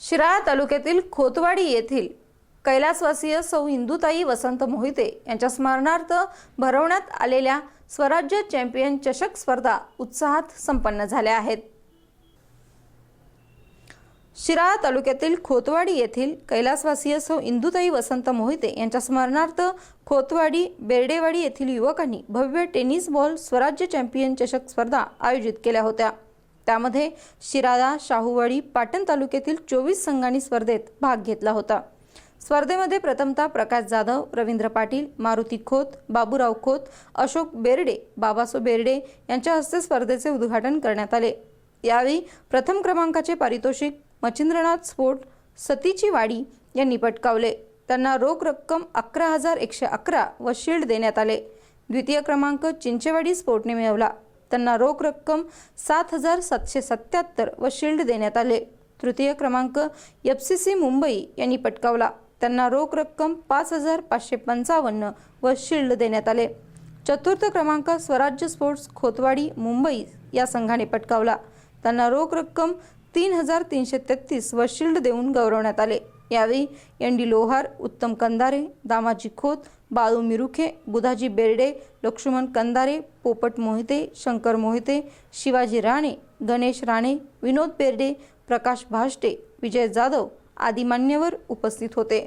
शिराळा तालुक्यातील खोतवाडी येथील कैलासवासीय सौ हिंदुताई वसंत मोहिते यांच्या स्मरणार्थ भरवण्यात आलेल्या स्वराज्य चॅम्पियन चषक स्पर्धा उत्साहात संपन्न झाल्या आहेत. शिराळा तालुक्यातील खोतवाडी येथील कैलासवासीय सौ इंदुताई वसंत मोहिते यांच्या स्मरणार्थ खोतवाडी बेर्डेवाडी येथील युवकांनी भव्य टेनिस बॉल स्वराज्य चॅम्पियन चषक स्पर्धा आयोजित केल्या होत्या. त्यामध्ये शिराळा शाहूवाडी पाटण तालुक्यातील चोवीस संघांनी स्पर्धेत भाग घेतला होता. स्पर्धेमध्ये प्रथमतः प्रकाश जाधव रवींद्र पाटील मारुती खोत बाबूराव खोत अशोक बेर्डे बाबासो बेर्डे यांच्या हस्ते स्पर्धेचे उद्घाटन करण्यात आले. यावेळी प्रथम क्रमांकाचे पारितोषिक मच्छिंद्रनाथ स्फोट सतीची वाडी यांनी पटकावले. त्यांना रोख रक्कम अकरा हजार एकशे अकरा व शील्ड देण्यात आले. द्वितीय क्रमांक चिंचेवाडी स्पोर्टने मिळवला. त्यांना रोख रक्कम सात हजार सातशे सत्याहत्तर व शिल्ड देण्यात आले. तृतीय क्रमांक एफ सी सी मुंबई यांनी पटकावला. त्यांना रोख रक्कम पाच हजार पाचशे पंचावन्न व शिल्ड देण्यात आले. चतुर्थ क्रमांक स्वराज्य स्पोर्ट्स खोतवाडी मुंबई या संघाने पटकावला. त्यांना रोख रक्कम तीन हजार तीनशे तेहतीस व शिल्ड देऊन गौरवण्यात आले. यावेळी एन डी लोहार उत्तम कंदारे दामाजी खोत बाळू मिरुखे बुधाजी बेर्डे लक्ष्मण कंदारे पोपट मोहिते शंकर मोहिते शिवाजी राणे गणेश राणे विनोद बेर्डे प्रकाश भाष्टे विजय जाधव आदी मान्यवर उपस्थित होते.